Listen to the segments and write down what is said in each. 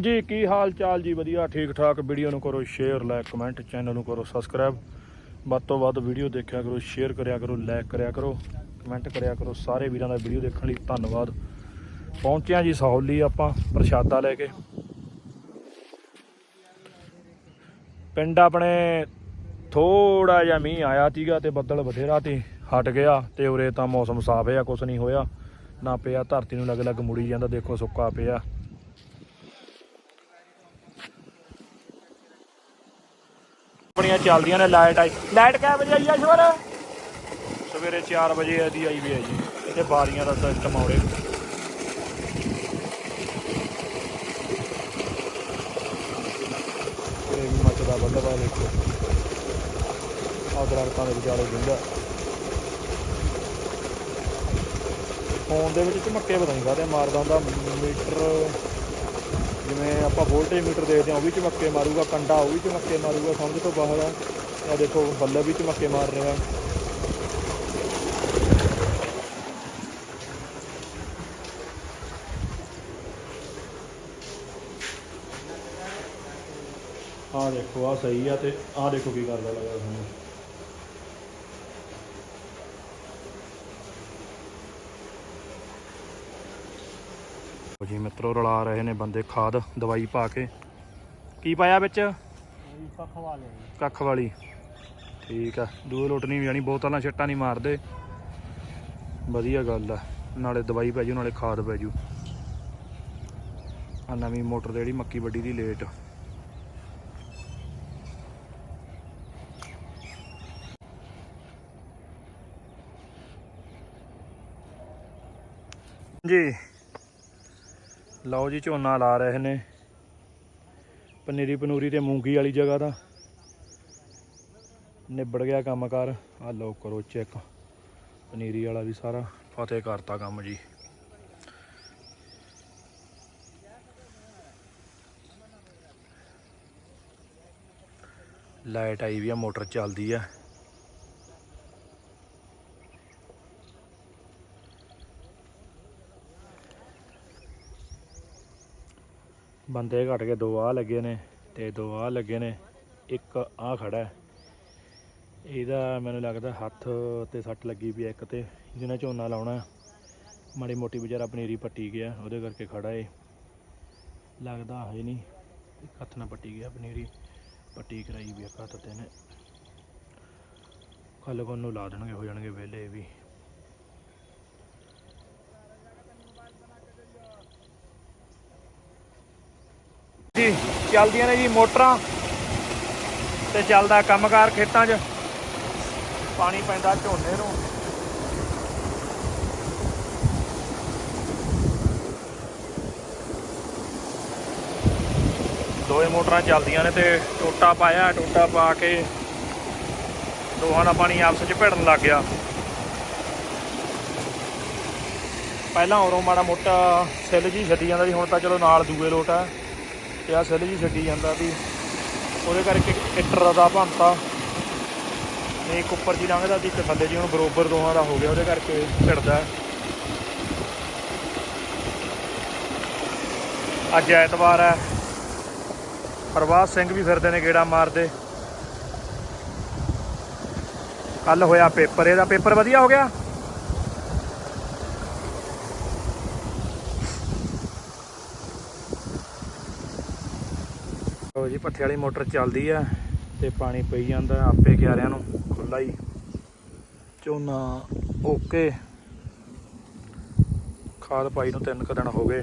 ਜੀ, ਕੀ ਹਾਲ ਚਾਲ ਜੀ? ਵਧੀਆ, ਠੀਕ ਠਾਕ। ਵੀਡੀਓ ਨੂੰ ਕਰੋ ਸ਼ੇਅਰ ਲਾਈਕ ਕਮੈਂਟ ਚੈਨਲ ਨੂੰ ਕਰੋ ਸਬਸਕ੍ਰਾਈਬ ਵੱਧ ਤੋਂ ਵੱਧ ਵੀਡੀਓ ਦੇਖਿਆ ਕਰੋ ਸ਼ੇਅਰ ਕਰਿਆ ਕਰੋ ਲਾਈਕ ਕਰਿਆ ਕਰੋ ਕਮੈਂਟ ਕਰਿਆ ਕਰੋ। ਸਾਰੇ ਵੀਰਾਂ ਦਾ ਵੀਡੀਓ ਦੇਖਣ ਲਈ ਧੰਨਵਾਦ। ਪਹੁੰਚਿਆ ਜੀ ਸਹੌਲੀ ਆਪਾਂ, ਪ੍ਰਸ਼ਾਦਾ ਲੈ ਕੇ। ਪਿੰਡ ਆਪਣੇ ਥੋੜਾ ਜਿਹਾ ਮੀਂਹ ਆਇਆ ਸੀਗਾ ਤੇ ਬੱਦਲ ਬਥੇਰਾ ਤੇ ਹਟ ਗਿਆ ਤੇ ਉਰੇ ਤਾਂ ਮੌਸਮ ਸਾਫ਼ ਹੈ ਕੁਛ ਨਹੀਂ ਹੋਇਆ। ਨਾ ਪਿਆ, ਧਰਤੀ ਨੂੰ ਲੱਗ ਲੱਗ ਮੁੜੀ ਜਾਂਦਾ, ਦੇਖੋ ਸੁੱਕਾ ਪਿਆ। ਆਪਣੀਆਂ ਚੱਲਦੀਆਂ ਨੇ ਲਾਈਟ ਆਈ। ਲਾਈਟ ਕਿੰਨੇ ਵਜੇ ਆਈ ਆ ਸ਼ਵਰ ਸਵੇਰੇ 4 ਵਜੇ ਆਦੀ ਆਈ ਵੀ ਹੈ ਜੀ। ਇੱਥੇ ਬਾਰੀਆਂ ਦਾ ਸਿਸਟਮ ਆਉਰੇ ਇਹ ਵੀ ਮੱਚਦਾ ਬੱਲਬਾ ਦੇਖੋ। ਆਹ ਦਰਖਤਾਂ ਦੇ ਵਿਚਾਲੇ ਜਿੰਦਾ ਫੋਨ ਦੇ ਵਿੱਚ ਝਮੱਕੇ ਪਤਾ ਨਹੀਂ ਕਾਹਦੇ ਮਾਰਦਾ ਹੁੰਦਾ। ਮੀਟਰ ਜਿਵੇਂ ਆਪਾਂ ਵੋਲਟੇਜ ਮੀਟਰ ਦੇਖਦੇ ਹਾਂ, ਉਹ ਵੀ ਝਮੱਕੇ ਮਾਰੂਗਾ, ਕੰਡਾ ਉਹ ਵੀ ਝਮੱਕੇ ਮਾਰੂਗਾ, ਸਮਝ ਤੋਂ ਬਾਹਰ ਆ। ਇਹ ਦੇਖੋ ਬੱਲਬ ਵੀ ਝਮੱਕੇ ਮਾਰ ਰਿਹਾ ਆਹ ਦੇਖੋ ਆ ਸਹੀ ਆ ਤੇ ਆਹ ਦੇਖੋ ਕੀ ਕਰਦਾ ਲੱਗਾ ਤੁਹਾਨੂੰ ਜੀ ਮਿੱਤਰੋ ਰਲਾ ਰਹੇ ਨੇ ਬੰਦੇ ਖਾਦ ਦਵਾਈ ਪਾ ਕੇ। ਕੀ ਪਾਇਆ ਵਿੱਚ? ਖਵਾ ਲਿਆ ਕੱਖ ਵਾਲੀ। ਠੀਕ ਆ। ਦੂਏ ਲੋਟ ਨਹੀਂ ਜਾਣੀ ਬੋਤਲਾਂ ਛੱਟਾਂ ਨਹੀਂ ਮਾਰਦੇ। ਵਧੀਆ ਗੱਲ ਆ। ਨਾਲੇ ਦਵਾਈ ਪੈ ਜੂ ਨਾਲੇ ਖਾਦ ਪੈ ਜੂ। ਆ ਨਵੀਂ ਮੋਟਰ ਤੇ ਜਿਹੜੀ ਮੱਕੀ ਵੱਡੀ ਦੀ ਲੇਟ। ਜੀ। ਲਓ ਜੀ, ਝੋਨਾ ਲਾ ਰਹੇ ਨੇ। ਪਨੀਰੀ ਪਨੂਰੀ ਤੇ ਮੂੰਗੀ ਵਾਲੀ ਜਗ੍ਹਾ ਦਾ ਨਿਬੜ ਗਿਆ ਕੰਮ ਕਰ ਆ ਲਓ ਕਰੋ ਚੈੱਕ ਪਨੀਰੀ ਵਾਲਾ ਵੀ ਸਾਰਾ ਫਤਿਹ ਕਰਤਾ ਕੰਮ ਜੀ। ਲਾਈਟ ਆਈ ਵੀ ਆ, ਮੋਟਰ ਚੱਲਦੀ ਆ। ਬੰਦੇ ਘਟ ਕੇ ਦੋ ਆ ਲੱਗੇ ਨੇ ਤੇ ਦੋ ਆ ਲੱਗੇ ਨੇ, ਇੱਕ ਆ ਖੜਾ ਇਹਦਾ ਮੈਨੂੰ ਲੱਗਦਾ ਹੱਥ ਤੇ ਸੱਟ ਲੱਗੀ ਵੀ ਇੱਕ ਤੇ ਜਿਹਨੇ ਝੋਨਾ ਲਾਉਣਾ ਮਾੜੀ ਮੋਟੀ ਵਿਚਾਰਾ ਪਨੀਰੀ ਪੱਟੀ ਗਿਆ, ਉਹਦੇ ਕਰਕੇ ਖੜਾ ਏ। ਲੱਗਦਾ ਹੈ ਨਹੀਂ, ਇੱਕ ਹੱਥ ਨਾਲ ਪੱਟੀ ਗਿਆ, ਪਨੀਰੀ ਪੱਟੀ ਕਰਾਈ ਵੀ ਇੱਕ ਹੱਥ ਤੇ ਨੇ। ਕੱਲ ਕੋਲ ਨੂੰ ਲਾ ਦੇਣਗੇ, ਹੋ ਜਾਣਗੇ ਵਿਹਲੇ ਵੀ ਜੀ ਚੱਲਦੀਆਂ ਨੇ ਜੀ ਮੋਟਰਾਂ ਤੇ ਚੱਲਦਾ ਕੰਮਕਾਰ ਖੇਤਾਂ 'ਚ। ਪਾਣੀ ਪੈਂਦਾ ਝੋਨੇ ਨੂੰ। ਦੋਏ ਮੋਟਰਾਂ ਚੱਲਦੀਆਂ ਨੇ ਤੇ ਟੋਟਾ ਪਾਇਆ, ਟੋਟਾ ਪਾ ਕੇ ਦੋਹਾਂ ਦਾ ਪਾਣੀ ਆਪਸ ਵਿੱਚ ਭਿੜਨ ਲੱਗ ਗਿਆ। ਪਹਿਲਾਂ ਉਰੋਂ ਮਾੜਾ ਮੋਟਾ ਸਿੱਲ ਜੀ ਛੱਡੀ ਜਾਂਦਾ ਸੀ, ਹੁਣ ਤਾਂ ਚਲੋ ਨਾਲ ਦੂਏ ਲੋਟ ਆ। ਤੇ ਆ ਸਿੱਲ ਜੀ ਛੱਡੀ ਜਾਂਦਾ ਸੀ ਉਹਦੇ ਕਰਕੇ ਇੱਟਰ ਦਾ ਭੰਤਾ ਇੱਕ ਉੱਪਰ ਜੀ ਲੰਘਦਾ ਸੀ, ਇੱਕ ਥੱਲੇ ਜੀ, ਹੁਣ ਬਰੋਬਰ ਦੋਹਾਂ ਦਾ ਹੋ ਗਿਆ, ਉਹਦੇ ਕਰਕੇ ਭਿੜਦਾ ਅੱਜ ਐਤਵਾਰ ਹੈ। ਪ੍ਰਵਾਸ ਸਿੰਘ ਵੀ ਫਿਰਦੇ ਨੇ ਗੇੜਾ ਮਾਰਦੇ। ਕੱਲ ਹੋਇਆ ਪੇਪਰ, ਇਹਦਾ ਪੇਪਰ ਵਧੀਆ ਹੋ ਗਿਆ? ਲਓ ਜੀ ਪੱਠੇ ਵਾਲੀ ਮੋਟਰ ਚੱਲਦੀ ਆ ਤੇ ਪਾਣੀ ਪਈ ਜਾਂਦਾ ਆਪੇ ਕਿਆਰਿਆਂ ਨੂੰ ਖੁੱਲਾ ਹੀ। ਝੋਨਾ ਓਕੇ। ਖਾਦ ਪਾਈ ਨੂੰ ਤਿੰਨ ਕੁ ਦਿਨ ਹੋ ਗਏ।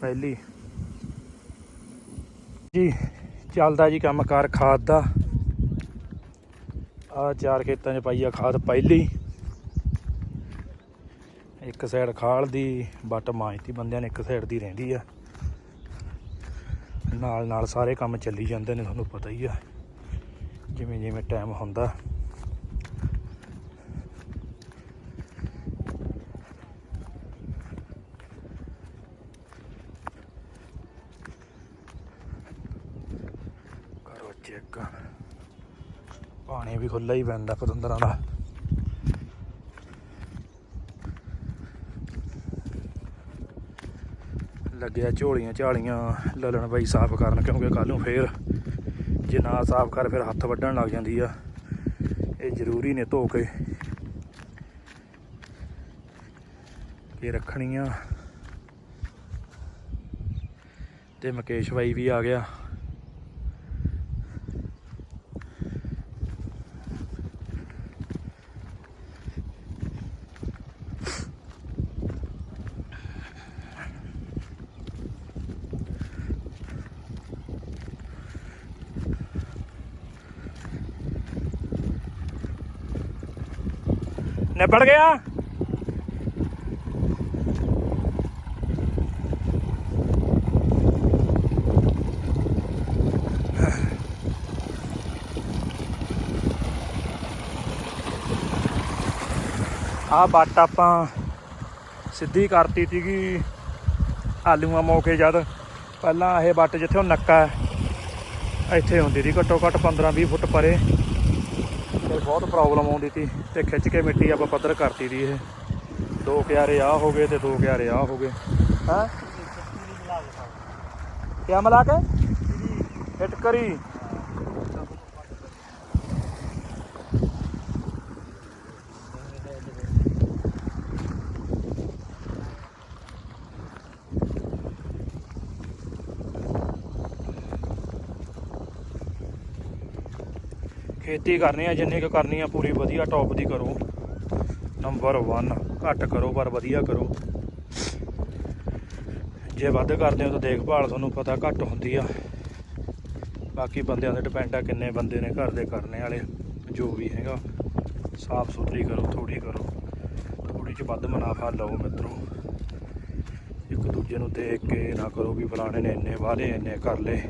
ਪਹਿਲੀ। ਜੀ, ਚੱਲਦਾ ਜੀ ਕੰਮਕਾਰ ਖਾਦ ਦਾ। ਆ ਚਾਰ ਖੇਤਾਂ 'ਚ ਪਾਈ ਆ ਖਾਦ ਪਹਿਲੀ। ਇੱਕ ਸਾਈਡ ਖਾਲ ਦੀ ਬੱਟ ਮਾਂਜਤੀ ਬੰਦਿਆਂ ਨੇ, ਇੱਕ ਸਾਈਡ ਦੀ ਰਹਿੰਦੀ ਆ। ਨਾਲ ਨਾਲ ਸਾਰੇ ਕੰਮ ਚੱਲੀ ਜਾਂਦੇ ਨੇ, ਤੁਹਾਨੂੰ ਪਤਾ ਹੀ ਆ। ਜਿਵੇਂ ਜਿਵੇਂ ਟਾਈਮ ਹੁੰਦਾ। ਕਰੋ ਚੈੱਕ ਪਾਣੀ ਵੀ ਖੁੱਲਾ ਹੀ ਪੈਂਦਾ ਪਤੰਦਰਾਂ ਦਾ। ਲੱਗਿਆ ਝੋਲੀਆਂ ਝਾਲੀਆਂ। ਲਲਣ ਬਾਈ ਸਾਫ਼ ਕਰਨ, ਕਿਉਂਕਿ ਕੱਲ ਨੂੰ ਫੇਰ ਜੇ ਨਾ ਸਾਫ਼ ਕਰ, ਫਿਰ ਹੱਥ ਵੱਢਣ ਲੱਗ ਜਾਂਦੀ ਆ। ਇਹ ਜ਼ਰੂਰੀ ਨੇ ਧੋ ਕੇ। ਇਹ ਰੱਖਣੀਆਂ ਤੇ ਮੁਕੇਸ਼ ਬਾਈ ਵੀ ਆ ਗਿਆ। ਨਿਬੜ ਗਿਆ। ਆ ਬੱਟ ਆਪਾਂ ਸਿੱਧੀ ਕਰਤੀ ਸੀਗੀ ਆਲੂਆਂ ਮੌਕੇ ਜਦ। ਪਹਿਲਾਂ ਇਹ ਬੱਟ ਜਿੱਥੇ ਉਹ ਨੱਕਾ ਇੱਥੇ ਹੁੰਦੀ ਸੀ, ਘੱਟੋ ਘੱਟ 15 20 ਫੁੱਟ ਪਰੇ। ਤੇ ਬਹੁਤ ਪ੍ਰੋਬਲਮ ਆਉਂਦੀ ਸੀ ਤੇ ਖਿੱਚ ਕੇ ਮਿੱਟੀ ਆਪਾਂ ਪੱਧਰ ਕਰਤੀ ਦੀ ਇਹ। ਦੋ ਕਿਆਰੇ ਆ ਹੋ ਗਏ ਤੇ ਦੋ ਕਿਆਰੇ ਆ ਹੋ ਗਏ। ਹਾਂ? ਕਿਆ ਮਿਲਾ ਕੇ? ਹਿੱਟ ਕਰੀ ਖੇਤੀ ਕਰਨੀ ਆ, ਜਿੰਨੀ ਕੁ ਕਰਨੀ ਆ, ਪੂਰੀ ਵਧੀਆ ਟੌਪ ਦੀ ਕਰੋ। ਨੰਬਰ 1 ਘੱਟ ਕਰੋ, ਪਰ ਵਧੀਆ ਕਰੋ। ਜੇ ਵੱਧ ਕਰਦੇ ਹੋ ਤਾਂ ਦੇਖਭਾਲ ਤੁਹਾਨੂੰ ਪਤਾ ਘੱਟ ਹੁੰਦੀ ਆ। ਬਾਕੀ ਬੰਦਿਆਂ ਤੇ ਡਿਪੈਂਡ ਆ ਕਿੰਨੇ ਬੰਦੇ ਨੇ ਘਰ ਦੇ ਕਰਨੇ ਵਾਲੇ। ਜੋ ਵੀ ਹੈਗਾ ਸਾਫ਼ ਸੁਥਰੀ ਕਰੋ ਥੋੜੀ ਕਰੋ। ਥੋੜੀ ਚ ਵੱਧ ਮੁਨਾਫਾ ਲਓ ਮਿੱਤਰੋ। ਇੱਕ ਦੂਜੇ ਨੂੰ ਦੇਖ ਕੇ ਨਾ ਕਰੋ ਵੀ ਫਲਾਣੇ ਨੇ ਇੰਨੇ ਵਾਲੇ, ਇੰਨੇ ਕਰ ਲਏ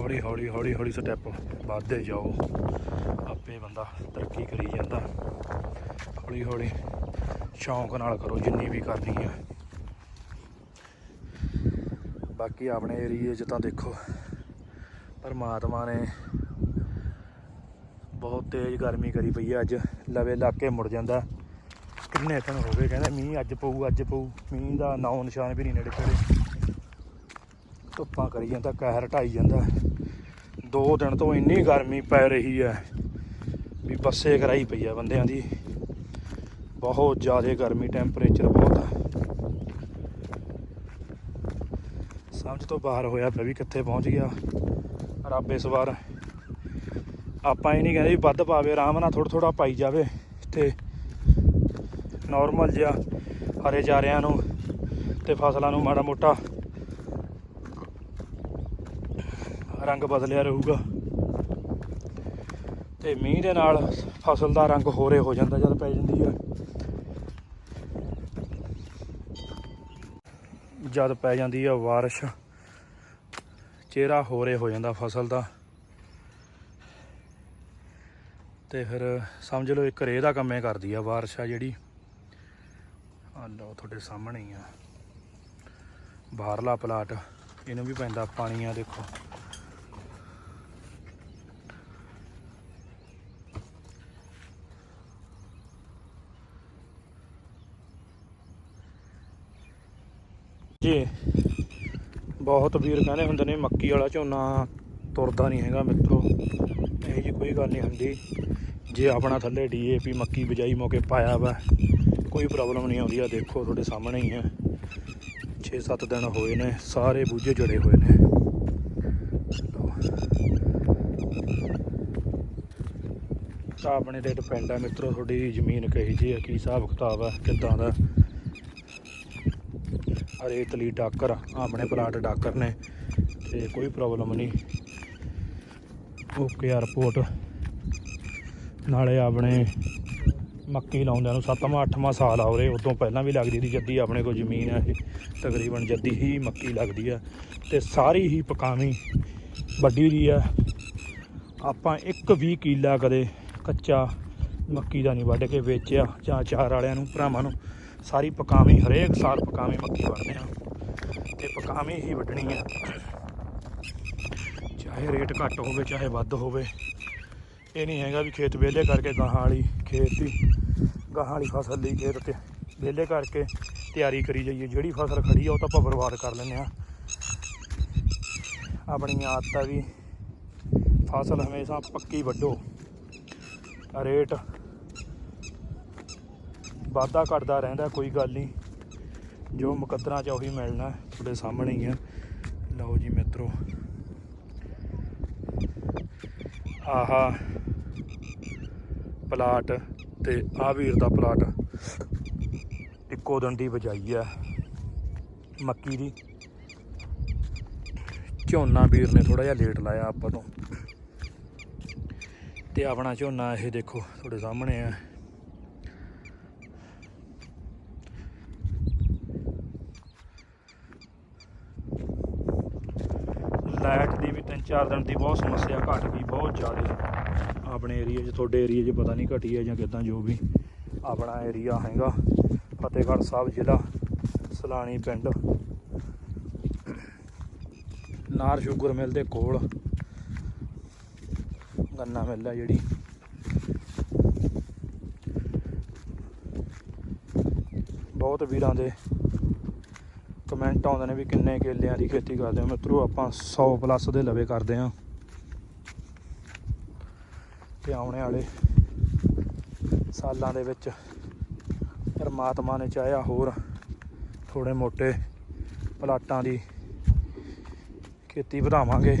ਹੌਲੀ ਹੌਲੀ ਹੌਲੀ ਹੌਲੀ ਸਟੈਪ ਵੱਧਦੇ ਜਾਓ। ਆਪੇ ਬੰਦਾ ਤਰੱਕੀ ਕਰੀ ਜਾਂਦਾ। ਹੌਲੀ ਹੌਲੀ ਸ਼ੌਂਕ ਨਾਲ ਕਰੋ, ਜਿੰਨੀ ਵੀ ਕਰਨੀ ਹੈ ਬਾਕੀ ਆਪਣੇ ਏਰੀਏ 'ਚ ਤਾਂ ਦੇਖੋ, ਪਰਮਾਤਮਾ ਨੇ ਬਹੁਤ ਤੇਜ਼ ਗਰਮੀ ਕਰੀ ਪਈ ਹੈ ਅੱਜ ਲਵੇ ਲਾ ਕੇ ਮੁੜ ਜਾਂਦਾ। ਕਿੰਨੇ ਦਿਨ ਹੋ ਗਏ ਕਹਿੰਦੇ ਮੀਂਹ ਅੱਜ ਪਊ ਅੱਜ ਪਊ। ਮੀਂਹ ਦਾ ਨਾਂ ਨਿਸ਼ਾਨ ਵੀ ਨਹੀਂ ਨੇੜੇ ਤੇੜੇ। ਧੁੱਪਾਂ ਕਰੀ ਜਾਂਦਾ, ਕਹਿਰ ਢਾਈ ਜਾਂਦਾ। ਦੋ ਦਿਨ ਤੋਂ ਇੰਨੀ ਗਰਮੀ ਪੈ ਰਹੀ ਹੈ ਵੀ ਬੱਸੇ ਕਰਾਈ ਪਈ ਆ ਬੰਦਿਆਂ ਦੀ। ਬਹੁਤ ਜ਼ਿਆਦਾ ਗਰਮੀ ਟੈਂਪਰੇਚਰ ਬਹੁਤ ਆ। ਸਮਝ ਤੋਂ ਬਾਹਰ ਹੋਇਆ ਪਿਆ ਵੀ ਕਿੱਥੇ ਪਹੁੰਚ ਗਿਆ ਰੱਬ ਇਸ ਵਾਰ। ਆਪਾਂ ਇਹ ਨਹੀਂ ਕਹਿੰਦੇ ਵੀ ਵੱਧ ਪਾਵੇ, ਆਰਾਮ ਨਾਲ ਥੋੜਾ ਥੋੜਾ ਪਾਈ ਜਾਵੇ ਤੇ ਨਾਰਮਲ ਜਿਹਾ ਹਰੇ ਚਾਰਿਆਂ ਨੂੰ ਤੇ ਫਸਲਾਂ ਨੂੰ ਮਾੜਾ ਮੋਟਾ ਰੰਗ ਬਦਲਿਆ ਰਹੂਗਾ। ਤੇ ਮੀਂਹ ਦੇ ਨਾਲ ਫਸਲ ਦਾ ਰੰਗ ਹੋਰੇ ਹੋ ਜਾਂਦਾ ਜਦ ਪੈ ਜਾਂਦੀ ਹੈ ਜਦ ਪੈ ਜਾਂਦੀ ਹੈ ਬਾਰਿਸ਼, ਚਿਹਰਾ ਹੋਰੇ ਹੋ ਜਾਂਦਾ ਫਸਲ ਦਾ। ਤੇ ਫਿਰ ਸਮਝ ਲਓ ਇੱਕ ਰੇਹ ਦਾ ਕੰਮੇ ਕਰਦੀ ਆ ਬਾਰਿਸ਼ ਆ ਜਿਹੜੀ। ਆ ਲਓ ਤੁਹਾਡੇ ਸਾਹਮਣੇ ਹੀ ਆ। ਬਾਹਰਲਾ ਪਲਾਟ, ਇਹਨੂੰ ਵੀ ਪੈਂਦਾ ਪਾਣੀ ਆ ਦੇਖੋ। ਜੀ। ਬਹੁਤ ਵੀਰ ਕਹਿੰਦੇ ਹੁੰਦੇ ਨੇ, ਮੱਕੀ ਵਾਲਾ ਝੋਨਾ ਤੁਰਦਾ ਨਹੀਂ ਹੈਗਾ ਮਿੱਤਰੋ ਇਹ ਜੀ ਕੋਈ ਗੱਲ ਨਹੀਂ ਹੁੰਦੀ। ਜੇ ਆਪਣਾ ਥੱਲੇ ਡੀਏਪੀ ਮੱਕੀ ਬਿਜਾਈ ਮੌਕੇ ਪਾਇਆ ਵਾ, ਕੋਈ ਪ੍ਰੋਬਲਮ ਨਹੀਂ ਆਉਂਦੀ। ਆ ਦੇਖੋ, ਤੁਹਾਡੇ ਸਾਹਮਣੇ ਹੀ ਆ। 6-7 ਦਿਨ ਹੋਏ ਨੇ, ਸਾਰੇ ਬੂਝੇ ਜੜੇ ਹੋਏ ਨੇ। ਤਾਂ ਆਪਣੇ ਤੇ ਡਿਪੈਂਡ ਆ ਮਿੱਤਰੋ, ਤੁਹਾਡੀ ਜ਼ਮੀਨ ਕਹੀ ਜੀ ਆ, ਕੀ ਹਿਸਾਬ ਕਿਤਾਬ ਆ, ਕਿੱਦਾਂ ਦਾ। ਰੇਤਲੀ ਡਾਕਰ ਆਪਣੇ ਪਲਾਟ ਡਾਕਰ ਨੇ, ਤੇ ਕੋਈ ਪ੍ਰੋਬਲਮ ਨਹੀਂ। ਓਕੇ ਆ ਰਿਪੋਰਟ ਨਾਲੇ ਆਪਣੇ ਮੱਕੀ ਲਾਉਂਦਿਆਂ ਨੂੰ 7ਵਾਂ 8ਵਾਂ ਸਾਲ ਆ ਉਰੇ, ਉਦੋਂ ਪਹਿਲਾਂ ਵੀ ਲੱਗਦੀ ਸੀ ਜੱਦੀ, ਆਪਣੇ ਕੋਲ ਜ਼ਮੀਨ ਹੈ ਇਹ। ਤਕਰੀਬਨ ਜੱਦੀ ਹੀ ਮੱਕੀ ਲੱਗਦੀ ਆ, ਤੇ ਸਾਰੀ ਹੀ ਪਕਾਵੀਂ ਵੱਡੀ ਦੀ ਆ। ਆਪਾਂ ਇੱਕ ਵੀ ਕੀਲਾ ਕਦੇ ਕੱਚਾ ਮੱਕੀ ਦਾ ਨਹੀਂ ਵੱਢ ਕੇ ਵੇਚਿਆ, ਜਾਂ ਚਾਰ ਵਾਲਿਆਂ ਨੂੰ, ਭਰਾਵਾਂ ਨੂੰ। ਸਾਰੀ ਪਕਾਵੀਂ, ਹਰੇਕ ਸਾਲ ਪਕਾਵੀਂ ਮੱਕੀ ਵੱਢਦੇ ਆ। ਤੇ ਪਕਾਵੀਂ ਹੀ ਵੱਢਣੀ ਆ। ਚਾਹੇ ਰੇਟ ਘੱਟ ਹੋਵੇ, ਚਾਹੇ ਵੱਧ ਹੋਵੇ। ਇਹ ਨਹੀਂ ਹੈਗਾ ਵੀ ਖੇਤ ਵਿਹਲੇ ਕਰਕੇ ਗਾਹਾਂ ਵਾਲੀ ਖੇਤ ਦੀ, ਗਾਹਾਂ ਵਾਲੀ ਫਸਲ ਲਈ ਖੇਤ ਤੇ ਵਿਹਲੇ ਕਰਕੇ ਤਿਆਰੀ ਕਰੀ ਜਾਈਏ। ਜਿਹੜੀ ਫਸਲ ਖੜੀ ਆ, ਉਹ ਤਾਂ ਆਪਾਂ ਬਰਬਾਦ ਕਰ ਲੈਂਦੇ ਆ। ਆਪਣੀ ਆਦਤ ਆ ਵੀ ਫਸਲ ਹਮੇਸ਼ਾ ਪੱਕੀ ਵੱਢੋ। ਰੇਟ ਵਾਧਾ ਘਟਦਾ ਰਹਿੰਦਾ, ਕੋਈ ਗੱਲ ਨਹੀਂ। ਜੋ ਮੁਕੱਦਰਾਂ 'ਚ ਉਹੀ ਮਿਲਣਾ, ਤੁਹਾਡੇ ਸਾਹਮਣੇ ਹੀ ਆ। ਲਓ ਜੀ ਮਿੱਤਰੋ। ਆਹਾ। ਪਲਾਟ ਤੇ ਆ ਵੀਰ ਦਾ ਪਲਾਟ। ਇੱਕੋ ਦੰਡੀ ਵਜਾਈ ਆ। ਮੱਕੀ ਦੀ। ਝੋਨਾ ਵੀਰ ਨੇ ਥੋੜਾ ਜਿਹਾ ਲੇਟ ਲਾਇਆ ਆਪਾਂ ਤੋਂ। ਤੇ ਆਪਣਾ ਝੋਨਾ ਇਹ ਦੇਖੋ, ਤੁਹਾਡੇ ਸਾਹਮਣੇ ਆ। ਲਾਈਟ ਦੀ ਵੀ ਤਿੰਨ ਚਾਰ ਦਿਨ ਦੀ ਬਹੁਤ ਸਮੱਸਿਆ, ਘਟ ਗਈ ਬਹੁਤ ਜ਼ਿਆਦਾ। ਆਪਣੇ ਏਰੀਆ 'ਚ, ਤੁਹਾਡੇ ਏਰੀਆ 'ਚ ਪਤਾ ਨਹੀਂ ਘਟੀ ਹੈ ਜਾਂ ਕਿਦਾਂ, ਜੋ ਵੀ। ਆਪਣਾ ਏਰੀਆ ਹੈਗਾ, ਫਤਿਹਗੜ੍ਹ ਸਾਹਿਬ ਜ਼ਿਲ੍ਹਾ, ਸਲਾਣੀ ਪਿੰਡ। ਨਾਰ ਸ਼ੂਗਰ ਮਿਲ ਦੇ ਕੋਲ। ਗੰਨਾ ਮਿਲ ਹੈ ਜਿਹੜੀ। ਬਹੁਤ ਵੀਰਾਂ ਦੇ ਕਮੈਂਟ ਆਉਂਦੇ ਨੇ ਵੀ ਕਿੰਨੇ ਕੇਲਿਆਂ ਦੀ ਖੇਤੀ ਕਰਦੇ ਹੋ ਮਿੱਤਰੋ, ਆਪਾਂ 100 ਪਲੱਸ ਦੇ ਲਵੇ ਕਰਦੇ ਆ। ਤੇ ਆਉਣੇ ਵਾਲੇ ਸਾਲਾਂ ਦੇ ਵਿੱਚ ਪਰਮਾਤਮਾ ਨੇ ਚਾਹਿਆ ਹੋਰ ਥੋੜੇ ਮੋਟੇ ਪਲਾਟਾਂ ਦੀ ਖੇਤੀ ਵਧਾਵਾਂਗੇ।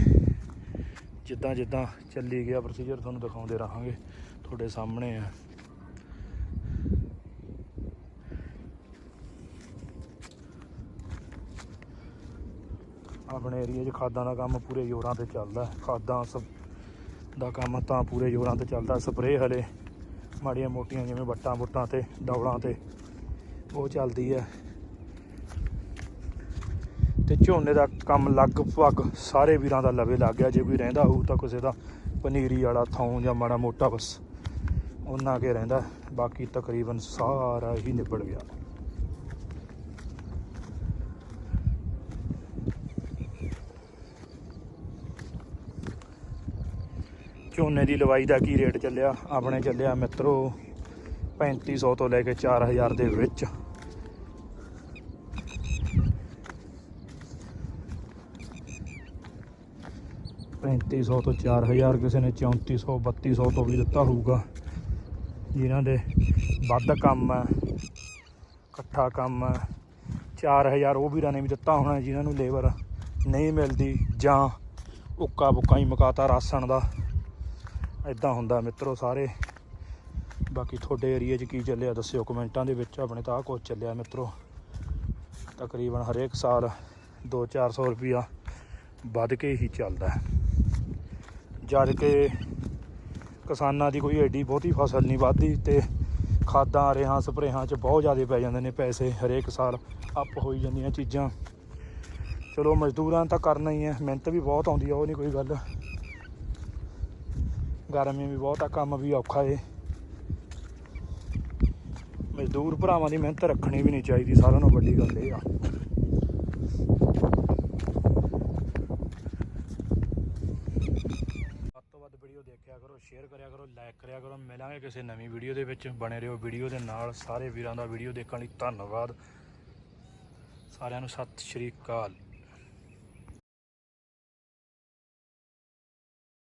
ਜਿੱਦਾਂ ਜਿੱਦਾਂ ਚੱਲੀ ਗਿਆ ਪ੍ਰੋਸੀਜਰ ਤੁਹਾਨੂੰ ਦਿਖਾਉਂਦੇ ਰਹਾਂਗੇ। ਤੁਹਾਡੇ ਸਾਹਮਣੇ ਆ। ਆਪਣੇ ਏਰੀਆ 'ਚ ਖਾਦਾਂ ਦਾ ਕੰਮ ਪੂਰੇ ਜ਼ੋਰਾਂ ਤੇ ਚੱਲਦਾ ਖਾਦਾਂ ਸਭ ਦਾ ਕੰਮ ਤਾਂ ਪੂਰੇ ਜ਼ੋਰਾਂ ਤੇ ਚੱਲਦਾ ਸਪਰੇਅ ਹਲੇ ਮਾੜੀਆਂ ਮੋਟੀਆਂ ਜਿਵੇਂ ਵੱਟਾਂ ਬੁੱਟਾਂ ਤੇ, ਡੌਲਾਂ ਤੇ ਉਹ ਚੱਲਦੀ ਹੈ। ਤੇ ਝੋਨੇ ਦਾ ਕੰਮ ਲਗਭਗ ਸਾਰੇ ਵੀਰਾਂ ਦਾ ਲਵੇ ਲੱਗ ਗਿਆ। ਜੇ ਕੋਈ ਰਹਿੰਦਾ ਹੋਊ ਤਾਂ ਕਿਸੇ ਦਾ ਪਨੀਰੀ ਵਾਲਾ ਥਾਂ ਜਾਂ ਮਾੜਾ ਮੋਟਾ ਬਸ ਉਹਨਾਂ ਕੇ ਰਹਿੰਦਾ ਬਾਕੀ ਤਕਰੀਬਨ ਸਾਰਾ ਹੀ ਨਿਬੜ ਗਿਆ। ਝੋਨੇ ਦੀ ਲਵਾਈ ਦਾ ਕੀ ਰੇਟ ਚੱਲਿਆ? ਆਪਣੇ ਚੱਲਿਆ ਮਿੱਤਰੋ 3500 ਤੋਂ ਲੈ ਕੇ 4000 ਦੇ ਵਿੱਚ। ਪੈਂਤੀ ਸੌ ਤੋਂ 4000 ਕਿਸੇ ਨੇ 3400 3200 ਤੋਂ ਵੀ ਦਿੱਤਾ ਹੋਊਗਾ। ਜਿਨ੍ਹਾਂ ਦੇ ਵੱਧ ਕੰਮ ਹੈ, ਇਕੱਠਾ ਕੰਮ ਹੈ 4000 ਉਹ ਵੀਰਾਂ ਨੇ ਵੀ ਦਿੱਤਾ ਹੋਣਾ ਜਿਨ੍ਹਾਂ ਨੂੰ ਲੇਬਰ ਨਹੀਂ ਮਿਲਦੀ ਜਾਂ ਉੱਕਾ ਬੁੱਕਾ ਹੀ ਮਕਾਤਾ ਰਾਸ਼ਨ ਦਾ। ਇਦਾਂ ਹੁੰਦਾ ਮਿੱਤਰੋ ਸਾਰੇ। ਬਾਕੀ ਤੁਹਾਡੇ ਏਰੀਆ 'ਚ ਕੀ ਚੱਲਿਆ ਦੱਸਿਓ ਕਮੈਂਟਾਂ ਦੇ ਵਿੱਚ, ਆਪਣੇ ਤਾਂ ਆਹ ਕੁਛ ਚੱਲਿਆ ਮਿੱਤਰੋ। ਤਕਰੀਬਨ ਹਰੇਕ ਸਾਲ 2-400 ਰੁਪਿਆ ਵੱਧ ਕੇ ਹੀ ਚੱਲਦਾ ਜਦ ਕਿ ਕਿਸਾਨਾਂ ਦੀ ਕੋਈ ਐਡੀ ਬਹੁਤੀ ਫਸਲ ਨਹੀਂ ਵੱਧਦੀ ਤੇ ਖਾਦਾਂ, ਰੇਹਾਂ, ਸਪਰੇਹਾਂ ਚ ਬਹੁਤ ਜ਼ਿਆਦਾ ਪੈ ਜਾਂਦੇ ਨੇ ਪੈਸੇ। ਹਰੇਕ ਸਾਲ ਅੱਪ ਹੋਈ ਜਾਂਦੀਆਂ ਚੀਜ਼ਾਂ। ਚਲੋ ਮਜ਼ਦੂਰਾਂ ਤਾਂ ਕਰਨਾ ਹੀ ਹੈ, ਮਿਹਨਤ ਵੀ ਬਹੁਤ ਆਉਂਦੀ ਆ, ਉਹ ਨਹੀਂ ਕੋਈ ਗੱਲ। ਗਰਮੀ ਵੀ ਬਹੁਤ ਆ, ਕੰਮ ਵੀ ਔਖਾ ਏ। ਮਜ਼ਦੂਰ ਭਰਾਵਾਂ ਦੀ ਮਿਹਨਤ ਰੱਖਣੀ ਵੀ ਨਹੀਂ ਚਾਹੀਦੀ, ਸਾਰਿਆਂ ਨਾਲੋਂ ਵੱਡੀ ਗੱਲ ਇਹ ਆ। ਵੱਧ ਤੋਂ ਵੱਧ ਵੀਡੀਓ ਦੇਖਿਆ ਕਰੋ ਸ਼ੇਅਰ ਕਰਿਆ ਕਰੋ ਲਾਈਕ ਕਰਿਆ ਕਰੋ। ਮਿਲਾਂਗੇ ਕਿਸੇ ਨਵੀਂ ਵੀਡੀਓ ਦੇ ਵਿੱਚ। ਬਣੇ ਰਹੋ ਵੀਡੀਓ ਦੇ ਨਾਲ। ਸਾਰੇ ਵੀਰਾਂ ਦਾ ਵੀਡੀਓ ਦੇਖਣ ਲਈ ਧੰਨਵਾਦ। ਸਾਰਿਆਂ ਨੂੰ ਸਤਿ ਸ਼੍ਰੀ ਅਕਾਲ।